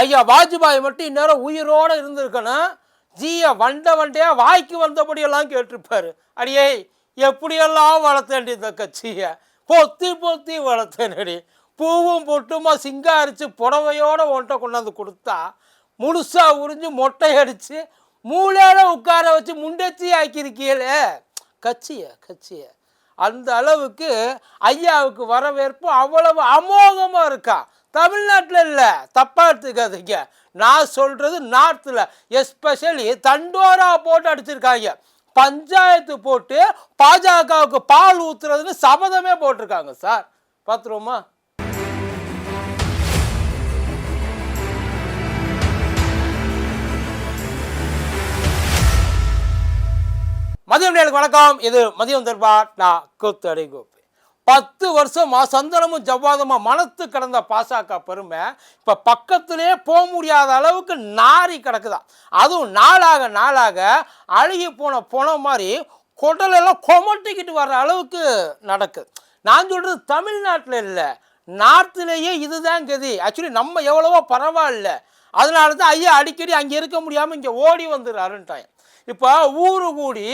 ஐயா வாஜ்பாய் மட்டும் இந்நேரம் உயிரோடு இருந்திருக்கணும். ஜிய வண்ட வண்டையாக வாய்க்கு வந்தபடியெல்லாம் கேட்டிருப்பாரு. அடியே எப்படியெல்லாம் வளர்த்தேன் இந்த கட்சியை? பொத்தி பொத்தி வளர்த்தேனடி. பூவும் பொட்டுமா சிங்காரிச்சு புடவையோட ஒன்றை கொண்டாந்து கொடுத்தா முழுசாக உறிஞ்சு மொட்டை அடித்து மூளையில உட்கார வச்சு முண்டச்சி ஆக்கியிருக்கீங்களே. கட்சியை கட்சியை. அந்த அளவுக்கு ஐயாவுக்கு வரவேற்பு அவ்வளவு அமோகமாக இருக்கா. தமிழ்நாட்டில் இல்லை. தப்பாக எடுத்துக்காதீங்க. நான் சொல்கிறது நார்த்தில் எஸ்பெஷலி தண்டோரா போட்டு அடிச்சிருக்காங்க. பஞ்சாயத்து போட்டு பாஜகவுக்கு பால் ஊற்றுறதுன்னு சபதமே போட்டிருக்காங்க சார். பார்த்துருவோமா மதியம் நேருக்கு வணக்கம். இது மதியம் தர்பார். நான் கூத்து அடிக்கும் பத்து வருஷமா சந்தனமும் ஜவ்வாதமா மனத்து கிடந்த பாசக பெருமை இப்போ பக்கத்திலே போக முடியாத அளவுக்கு நாரி கிடக்குதான் அதுவும் நாளாக நாளாக அழுகி போன போன மாதிரி குடலெல்லாம் கொமட்டிக்கிட்டு வர்ற அளவுக்கு நடக்குது நான் சொல்கிறது தமிழ்நாட்டில் இல்லை நார்த்திலேயே இதுதான் கதி. ஆக்சுவலி நம்ம எவ்வளவோ பரவாயில்ல. அதனால தான் ஐயா அடிக்கடி அங்கே இருக்க முடியாமல் இங்கே ஓடி வந்துடுறாருன்ட்டாங்க. இப்போ ஊரு கூடி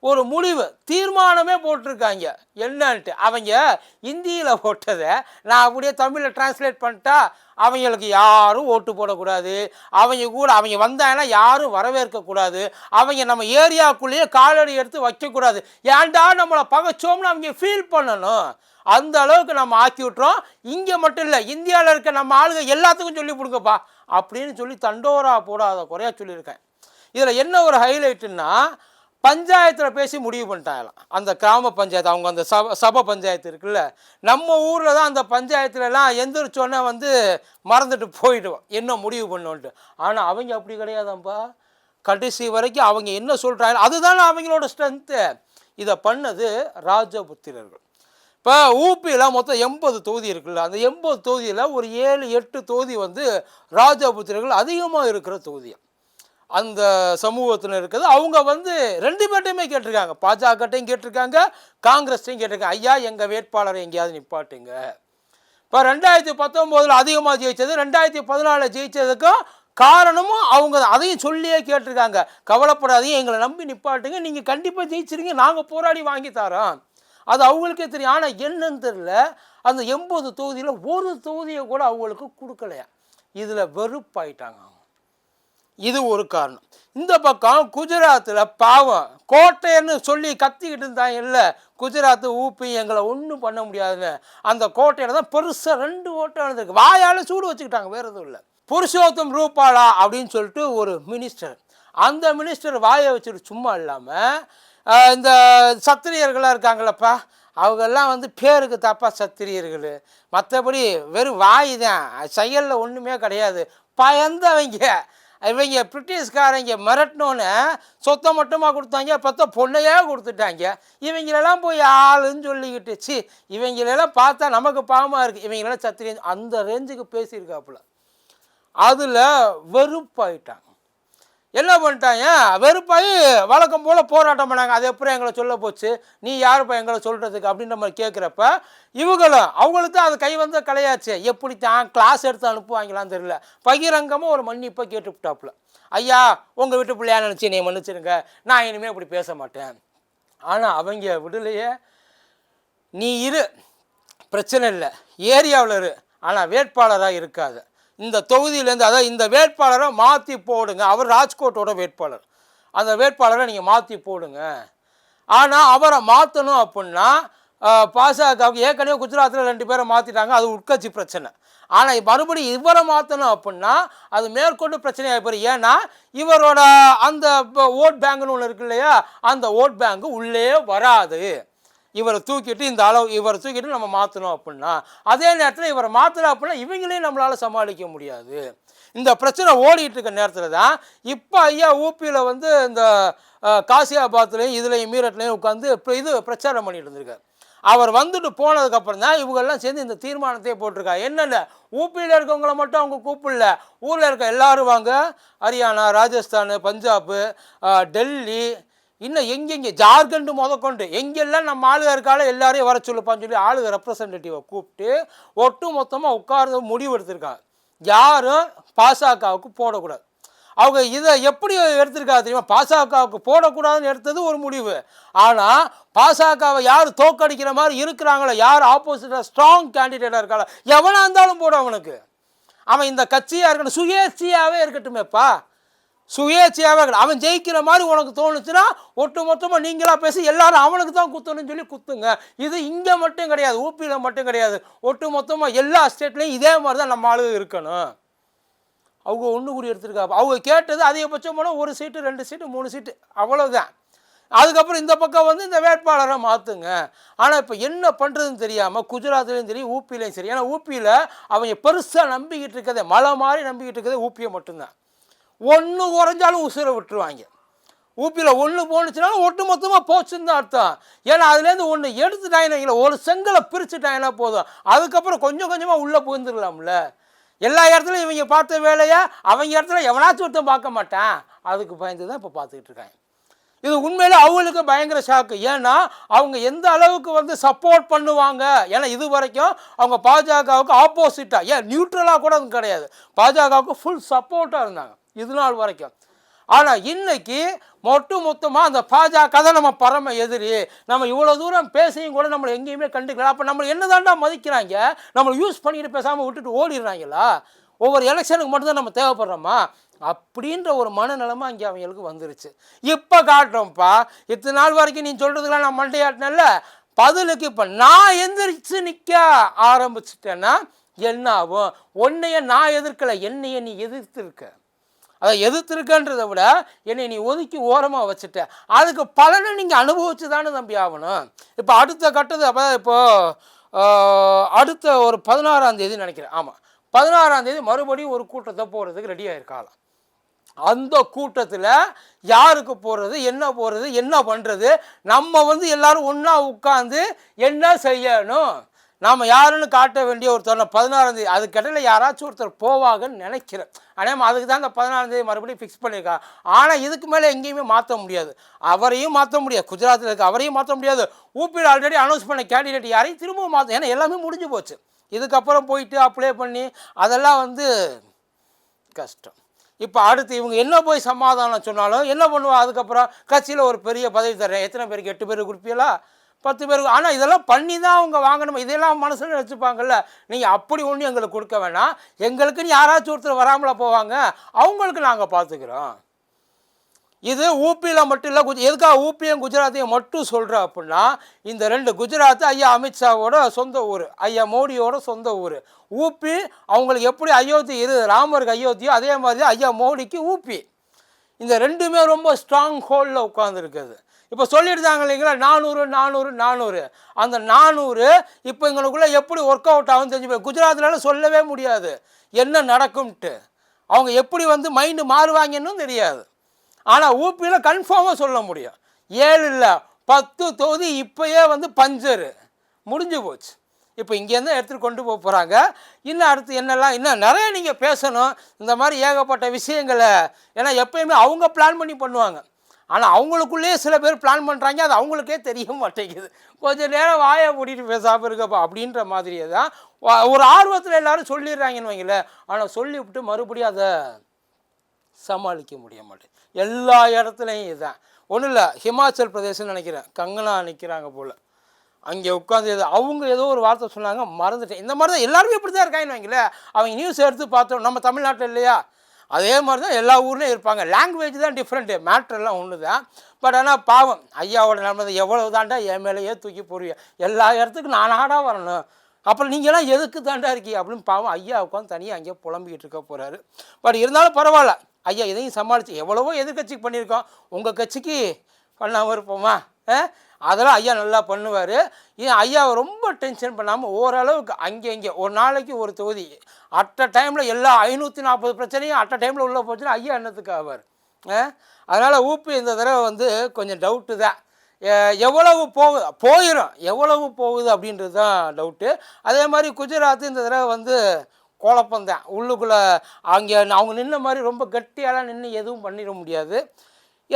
ஒரு முடிவு தீர்மானமே போட்டிருக்காங்க. என்னன்ட்டு அவங்க இந்தியில் போட்டதை நான் அப்படியே தமிழில் டிரான்ஸ்லேட் பண்ணிட்டா அவங்களுக்கு யாரும் ஓட்டு போடக்கூடாது. அவங்க கூட அவங்க வந்தாங்கன்னா யாரும் வரவேற்கக்கூடாது அவங்க நம்ம ஏரியாக்குள்ளேயே காலடி எடுத்து வைக்கக்கூடாது. ஏன்டா நம்மளை பகைச்சோம்னு அவங்க ஃபீல் பண்ணணும். அந்த அளவுக்கு நம்ம ஆக்கி விட்டுறோம். இங்கே மட்டும் இல்லை இந்தியாவில் இருக்க நம்ம ஆளுங்க எல்லாத்துக்கும் சொல்லி கொடுங்கப்பா. அப்படின்னு சொல்லி தண்டோரா போடாத குறையாக சொல்லியிருக்கேன். இதில் என்ன ஒரு ஹைலைட்டுன்னா பஞ்சாயத்தில் பேசி முடிவு பண்ணிட்டாங்களாம். அந்த கிராம பஞ்சாயத்து அவங்க அந்த சப சபை பஞ்சாயத்து இருக்குல்ல நம்ம ஊரில் தான் அந்த பஞ்சாயத்துலலாம் எந்திரிச்சோன்னே வந்து மறந்துட்டு போயிடுவோம். என்ன முடிவு பண்ணோன்ட்டு ஆனால் அவங்க அப்படி கிடையாதாம்ப்பா கடைசி வரைக்கும் அவங்க என்ன சொல்கிறாங்க அதுதானே அவங்களோட ஸ்ட்ரென்த்து இதை பண்ணது ராஜபுத்திரர்கள். இப்போ ஊபியில் மொத்தம் எண்பது தொகுதி இருக்குல்ல அந்த எண்பது தொகுதியில் ஒரு ஏழு எட்டு தொகுதி வந்து ராஜபுத்திரர்கள் அதிகமாக இருக்கிற தொகுதியாக அந்த சமூகத்தில் இருக்குது. அவங்க வந்து ரெண்டு பேர்ட்டையுமே கேட்டிருக்காங்க. பாஜகட்டையும் கேட்டிருக்காங்க காங்கிரஸ்டையும் கேட்டிருக்காங்க. ஐயா எங்கள் வேட்பாளரை எங்கேயாவது நிப்பாட்டுங்க. இப்போ ரெண்டாயிரத்தி பத்தொம்போதில் அதிகமாக ஜெயிச்சது ரெண்டாயிரத்தி பதினாலில் ஜெயிச்சதுக்கும் காரணமும் அவங்க அதையும் சொல்லியே கேட்டிருக்காங்க. கவலைப்படாதீங்க எங்களை நம்பி நிப்பாட்டுங்க. நீங்கள் கண்டிப்பாக ஜெயிச்சிருங்க. நாங்கள் போராடி வாங்கி தரோம். அது அவங்களுக்கே தெரியும். ஆனால் என்னன்னு தெரில அந்த எண்பது தொகுதியில் ஒரு தொகுதியை கூட அவங்களுக்கு கொடுக்கலையா? இதில் வெறுப்பாயிட்டாங்க அவங்க. இது ஒரு காரணம். இந்த பக்கம் குஜராத்தில் பாவம் கோட்டைன்னு சொல்லி கத்திக்கிட்டு இருந்தாங்க இல்லை குஜராத் ஊப்பி எங்களை ஒன்றும் பண்ண முடியாதுன்னு அந்த கோட்டையில் தான் பெருசாக ரெண்டு ஓட்டம் இருந்திருக்கு வாயால் சூடு வச்சுக்கிட்டாங்க வேறு எதுவும் இல்லை. புருஷோத்தம் ரூபாலா அப்படின்னு சொல்லிட்டு ஒரு மினிஸ்டர் அந்த மினிஸ்டர் வாயை வச்சுட்டு சும்மா இல்லாமல் இந்த சத்திரியர்களாக இருக்காங்களப்பா அவங்கெல்லாம் வந்து பேருக்கு தப்பாக சத்திரியர்கள். மற்றபடி வெறும் வாய் தான். செயலில் ஒன்றுமே கிடையாது. பயந்தவங்க. இவங்க பிரிட்டிஷ்காரங்க மிரட்டினோன்னு சொத்தை மட்டுமா கொடுத்தாங்க பத்த பொண்ணையே கொடுத்துட்டாங்க. இவங்களெல்லாம் போய் ஆளுன்னு சொல்லிக்கிட்டு சி இவங்களெல்லாம் பார்த்தா நமக்கு பாவமாக இருக்குது இவங்களெல்லாம் சத்திரிய அந்த ரேஞ்சுக்கு பேசியிருக்காப்புல. அதில் வெறுப்பாயிட்டாங்க. என்ன பண்ணிட்டாங்க? வெறுப்பாகி வழக்கம் போல் போராட்டம் பண்ணாங்க. அது எப்படி எங்களை சொல்ல போச்சு? நீ யாருப்பா எங்களை சொல்கிறதுக்கு அப்படின்ற மாதிரி கேட்குறப்ப இவங்களும் அவங்களுக்கு தான் அது கை வந்த கலையாச்சு. எப்படி தான் கிளாஸ் எடுத்து அனுப்புவாங்களான்னு தெரியல. பகிரங்கமாக ஒரு மன்னிப்பை கேட்டுவிட்டாப்புல. ஐயா உங்கள் வீட்டு பிள்ளையா நினச்சி நீ மன்னிச்சிருங்க. நான் இனிமேல் இப்படி பேச மாட்டேன். ஆனால் அவங்க விடலையே. நீ இரு. பிரச்சனை இல்லை. ஏரியாவில் இரு. ஆனால் வேட்பாளராக இருக்காது. இந்த தொகுதியிலேருந்து அதாவது இந்த வேட்பாளரை மாற்றி போடுங்க. அவர் ராஜ்கோட்டோட வேட்பாளர். அந்த வேட்பாளரை நீங்கள் மாற்றி போடுங்க. ஆனால் அவரை மாற்றணும் அப்படின்னா பாஜகவுக்கு ஏற்கனவே குஜராத்தில் ரெண்டு பேரை மாற்றிட்டாங்க அது உட்கட்சி பிரச்சனை. ஆனால் மறுபடியும் இவரை மாற்றணும் அப்படின்னா அது மேற்கொண்டு பிரச்சனையாக போயிரு ஏன்னா இவரோட அந்த ஓட் பேங்க்னு ஒன்று இருக்கு இல்லையா? அந்த ஓட் பேங்க் உள்ளே வராது. இவரை தூக்கிட்டு இந்த அளவு இவரை தூக்கிட்டு நம்ம மாற்றணும் அப்படின்னா அதே நேரத்தில் இவரை மாற்றலாம் அப்படின்னா இவங்களையும் நம்மளால் சமாளிக்க முடியாது. இந்த பிரச்சனை ஓடிட்டு இருக்க நேரத்தில் தான் இப்போ ஐயா ஊபியில் வந்து இந்த காசியாபாத்லேயும் இதுலேயும் மீரட்லேயும் உட்காந்து இப்போ இது பிரச்சாரம் பண்ணிட்டு இருந்திருக்காரு. அவர் வந்துட்டு போனதுக்கப்புறம் தான் இவங்கெல்லாம் சேர்ந்து இந்த தீர்மானத்தையே போட்டிருக்காங்க என்னென்ன? ஊபியில் இருக்கவங்கள மட்டும் அவங்க கூப்பிடல. ஊரில் இருக்க எல்லாரும் வாங்க. ஹரியானா ராஜஸ்தான் பஞ்சாபு டெல்லி இன்னும் எங்கெங்கே ஜார்க்கண்டு முதற்கொண்டு எங்கெல்லாம் நம்ம ஆளுக இருக்கால எல்லாரையும் வர சொல்லுப்பான்னு சொல்லி ஆளுக ரெப்ரசன்டேட்டிவை கூப்பிட்டு ஒட்டு மொத்தமாக உட்கார்ந்து முடிவு எடுத்திருக்காங்க. யாரும் பாசகவுக்கு போடக்கூடாது. அவங்க இதை எப்படி எடுத்திருக்காங்க தெரியுமா? பாசகவுக்கு போடக்கூடாதுன்னு எடுத்தது ஒரு முடிவு. ஆனால் பாசகவை யார் தோக்கடிக்கிற மாதிரி இருக்கிறாங்களோ யார் ஆப்போசிட்டாக ஸ்ட்ராங் கேண்டிடேட்டாக இருக்காளா எவனாக இருந்தாலும் போடும் அவனுக்கு. அவன் இந்த கட்சியாக இருக்கட்டும் சுயேட்சியாகவே இருக்கட்டுமேப்பா. சுயேட்சையாகவே இருக்கட்டும் அவன் ஜெயிக்கிற மாதிரி உனக்கு தோணுச்சுன்னா ஒட்டு மொத்தமாக நீங்களாக பேசி எல்லாரும் அவனுக்கு தான் குத்தணும்னு சொல்லி குத்துங்க. இது இங்கே மட்டும் கிடையாது ஊபியில் மட்டும் கிடையாது. ஒட்டு மொத்தமாக எல்லா ஸ்டேட்லேயும் இதே மாதிரி தான் நம்ம ஆளுக இருக்கணும். அவங்க ஒன்று கூடி எடுத்துருக்காங்க. அவங்க கேட்டது அதிகபட்சம் போனால் ஒரு சீட்டு ரெண்டு சீட்டு மூணு சீட்டு அவ்வளோதான் அதுக்கப்புறம் இந்த பக்கம் வந்து இந்த வேட்பாளரை மாற்றுங்க ஆனால் இப்போ என்ன பண்ணுறதுன்னு தெரியாமல் குஜராத்லேயும் சரி ஊப்பிலையும் சரி. ஏன்னா ஊப்பியில் அவங்க பெருசாக நம்பிக்கிட்டு இருக்கதே மலை மாதிரி நம்பிக்கிட்டு இருக்கதே ஊப்பியை மட்டும்தான். ஒன்று குறைஞ்சாலும் உசுரை விட்டுருவாங்க. ஊப்பியில் ஒன்று போணுச்சுனாலும் ஒட்டு மொத்தமாக போச்சுன்னு தான் அர்த்தம். ஏன்னா அதுலேருந்து ஒன்று எடுத்துட்டாங்கன்னா ஒரு செங்கலை பிரிச்சுட்டாங்கன்னா போதும்? அதுக்கப்புறம் கொஞ்சம் கொஞ்சமாக உள்ளே புகுந்துடலாம்ல. எல்லா இடத்துலையும் இவங்க பார்த்த வேலையை? அவங்க இடத்துல எவனாச்சும் ஒருத்தன் பார்க்க மாட்டான். அதுக்கு பயந்து தான் இப்போ பார்த்துக்கிட்டு இருக்காங்க. இது உண்மையில் அவங்களுக்கு பயங்கர ஷாக்கு ஏன்னா அவங்க எந்த அளவுக்கு வந்து சப்போர்ட் பண்ணுவாங்க? ஏன்னா இது வரைக்கும் அவங்க பாஜகவுக்கு ஆப்போசிட்டாக ஏன் நியூட்ரலாக கூட அது கிடையாது. பாஜகவுக்கு ஃபுல் சப்போர்ட்டாக இருந்தாங்க. இது நாள் வரைக்கும். ஆனால் இன்னைக்கு மொட்டு மொத்தமாக அந்த பாஜக தான் நம்ம பரம எதிரி. நம்ம இவ்வளோ தூரம் பேசியும் கூட நம்மளை எங்கேயுமே கண்டுக்கல. அப்போ நம்மளை என்னதான்டா மதிக்கிறாங்க? நம்மளை யூஸ் பண்ணிட்டு பேசாமல் விட்டுட்டு ஓடிடுறாங்களா? ஒவ்வொரு எலெக்ஷனுக்கு மட்டும்தான் நம்ம தேவைப்படுறோமா? அப்படின்ற ஒரு மனநிலைமை அங்கே அவங்களுக்கு வந்துருச்சு. இப்போ காட்டுறோம்ப்பா இத்தனை நாள் வரைக்கும் நீ சொல்கிறதுக்கெல்லாம் நான் மண்டையாட்டினேன்ல? பதிலுக்கு இப்போ நான் எந்திரிச்சு நிற்க ஆரம்பிச்சிட்டேன்னா என்ன ஆகும்? உன்னைய நான் எதிர்க்கலை என்னைய நீ எதிர்த்துருக்க. அதை எதிர்த்திருக்கன்றதை விட என்னை நீ ஒதுக்கி ஓரமாக வச்சுட்ட. அதுக்கு பலனை நீங்கள் அனுபவிச்சு தானே தம்பி ஆகணும். இப்போ அடுத்த கட்டது அப்போ இப்போ அடுத்த ஒரு பதினாறாம் தேதி நினைக்கிறேன். ஆமாம் பதினாறாம் தேதி மறுபடியும் ஒரு கூட்டத்தை போகிறதுக்கு ரெடியாக இருக்காளாம் அந்த கூட்டத்தில் யாருக்கு போகிறது என்ன போகிறது என்ன பண்ணுறது நம்ம வந்து எல்லோரும் ஒன்றா உட்காந்து என்ன செய்யணும்? நாம் யாருன்னு காட்ட வேண்டிய ஒரு தருணம் பதினாறாம் தேதி. அதுக்கிடையில் யாராச்சும் ஒருத்தர் போவாங்கன்னு நினைக்கிறேன். ஆனால் அதுக்கு தான் அந்த பதினாறாம் தேதி மறுபடியும் ஃபிக்ஸ் பண்ணியிருக்காங்க ஆனால் இதுக்கு மேலே எங்கேயுமே மாற்ற முடியாது. அவரையும் மாற்ற முடியாது. குஜராத்தில் இருக்க அவரையும் மாற்ற முடியாது. ஊபியில் ஆல்ரெடி அனௌன்ஸ் பண்ண கேண்டிடேட் யாரையும் திரும்பவும் மாற்ற ஏன்னா எல்லாமே முடிஞ்சு போச்சு. இதுக்கப்புறம் போயிட்டு அப்ளை பண்ணி அதெல்லாம் வந்து கஷ்டம். இப்போ அடுத்து இவங்க என்ன போய் சமாதானம் சொன்னாலும் என்ன பண்ணுவா? அதுக்கப்புறம் கட்சியில் ஒரு பெரிய பதவி தர்றேன். எத்தனை பேருக்கு? எட்டு பேர் கொடுப்பீங்களா? பத்து பேருக்கு ஆனால் இதெல்லாம் பண்ணி தான் அவங்க வாங்கணும்? இதெல்லாம் மனசில் வச்சுப்பாங்கல்ல நீங்கள் அப்படி ஒன்றும் எங்களுக்கு கொடுக்க வேணாம். எங்களுக்குன்னு யாராச்சும் ஒருத்தர் வராமலா போவாங்க. அவங்களுக்கு நாங்கள் பார்த்துக்கிறோம் இது ஊபியில் மட்டும் இல்லை குஜ எதுக்காக ஊபியும் குஜராத்தையும் மட்டும் சொல்கிறேன் அப்படின்னா இந்த ரெண்டு குஜராத் ஐயா அமித்ஷாவோட சொந்த ஊர் ஐயா மோடியோட சொந்த ஊர். ஊபி அவங்களுக்கு எப்படி அயோத்தி இரு ராமருக்கு அயோத்தியோ அதே மாதிரி தான் ஐயா மோடிக்கு ஊபி. இந்த ரெண்டுமே ரொம்ப ஸ்ட்ராங் ஹோல்டில் உட்காந்துருக்குது இப்போ சொல்லியிருந்தாங்க இல்லைங்களா? நானூறு நானூறு நானூறு. அந்த நானூறு இப்போ எங்களுக்குள்ளே எப்படி ஒர்க் அவுட் ஆகும் தெரிஞ்சு போய் குஜராத்னால சொல்லவே முடியாது. என்ன நடக்கும்ட்டு. அவங்க எப்படி வந்து மைண்டு மாறுவாங்கன்னு தெரியாது. ஆனால் ஊப்பியில் கன்ஃபார்மாக சொல்ல முடியும். ஏழு இல்லை பத்து தொகுதி இப்போயே வந்து பஞ்சரு. முடிஞ்சு போச்சு. இப்போ இங்கேருந்து எடுத்துகிட்டு கொண்டு போக போகிறாங்க இன்னும் அடுத்து என்னெல்லாம் இன்னும் நிறைய நீங்கள் பேசணும். இந்த மாதிரி ஏகப்பட்ட விஷயங்களை. ஏன்னா எப்பயுமே அவங்க பிளான் பண்ணி பண்ணுவாங்க. ஆனால் அவங்களுக்குள்ளேயே சில பேர் பிளான் பண்ணுறாங்க அது அவங்களுக்கே தெரிய மாட்டேங்குது. கொஞ்சம் நேரம் வாயை மூடிட்டு பேசாமல் இருக்கப்பா அப்படின்ற மாதிரியே தான் ஒரு ஆர்வத்தில் எல்லோரும் சொல்லிடுறாங்கன்னு வைங்களேன். ஆனால் சொல்லிவிட்டு மறுபடியும் அதை சமாளிக்க முடிய மாட்டேன் எல்லா இடத்துலையும் இதுதான் ஒன்றும் இல்லை ஹிமாச்சல் பிரதேசம்னு நினைக்கிறேன். கங்கனா நிற்கிறாங்க போல். அங்கே உட்காந்து எது அவங்க ஏதோ ஒரு வார்த்தை சொன்னாங்க மறந்துட்டேன். இந்த மாதிரி தான் எல்லாருமே இப்படி தான் இருக்காங்கன்னு வைங்களேன். அவங்க நியூஸ் எடுத்து பார்த்தோம். நம்ம தமிழ்நாட்டில் இல்லையா? அதே மாதிரி தான் எல்லா ஊர்லேயும் இருப்பாங்க. லாங்குவேஜ் தான் டிஃப்ரெண்ட்டு மேட்ரெல்லாம் ஒன்று தான் பட் ஆனால் பாவம் ஐயாவோட நிலைமை எவ்வளவு தாண்டா என் மேலேயே தூக்கி போடுவீங்க எல்லா இடத்துக்கும் நானாடா வரணும். அப்புறம் நீங்களாம் எதுக்கு தாண்டா இருக்கீங்க? அப்படின்னு பாவம் ஐயா உட்காந்து தனியாக அங்கேயே புலம்பிக்கிட்டு இருக்க போகிறாரு பட் இருந்தாலும் பரவாயில்ல. ஐயா இதையும் சமாளித்து எவ்வளவோ எதிர்கட்சிக்கு பண்ணியிருக்கோம். உங்கள் கட்சிக்கு பண்ணாமல் இருப்போமா ஆ? அதெல்லாம் ஐயா நல்லா பண்ணுவார். ஏன் ஐயாவை ரொம்ப டென்ஷன் பண்ணாமல் ஓரளவுக்கு அங்கே இங்கே ஒரு நாளைக்கு ஒரு தொகுதி. அட்ட டைமில் எல்லா ஐநூற்றி நாற்பது பிரச்சனையும் அட்ட டைமில் உள்ளே போச்சுன்னா ஐயா என்னத்துக்கு ஆவார்? அதனால் ஊப்பி இந்த தடவை வந்து கொஞ்சம் டவுட்டு தான். எவ்வளவு போகு போயிடும் எவ்வளவு போகுது அப்படின்றது தான் டவுட்டு அதே மாதிரி குஜராத் இந்த தடவை வந்து குழப்பம்தான் உள்ளுக்குள்ளே அங்கே அவங்க நின்ன மாதிரி ரொம்ப கட்டியாலாம் நின்று எதுவும் பண்ணிட முடியாது.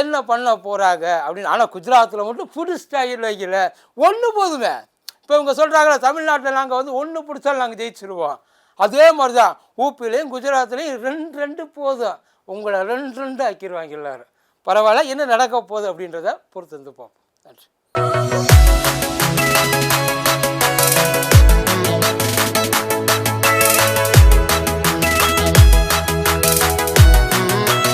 என்ன பண்ண போகிறாங்க அப்படின்னு. ஆனால் குஜராத்தில் மட்டும் புது ஸ்டைல் வைக்கல. ஒன்று போதுமே இப்போ இவங்க சொல்கிறாங்களே தமிழ்நாட்டில் நாங்கள் வந்து ஒன்று பிடிச்சாலும் நாங்கள் ஜெயிச்சிருவோம். அதே மாதிரி தான் ஊப்பிலையும் குஜராத்லேயும் ரெண்டு ரெண்டு போதும். உங்களை ரெண்டு ரெண்டு ஆக்கிடுவாங்க எல்லோரும். பரவாயில்ல என்ன நடக்க போகுது அப்படின்றத பொறுத்து வந்து பார்ப்போம். நன்றி.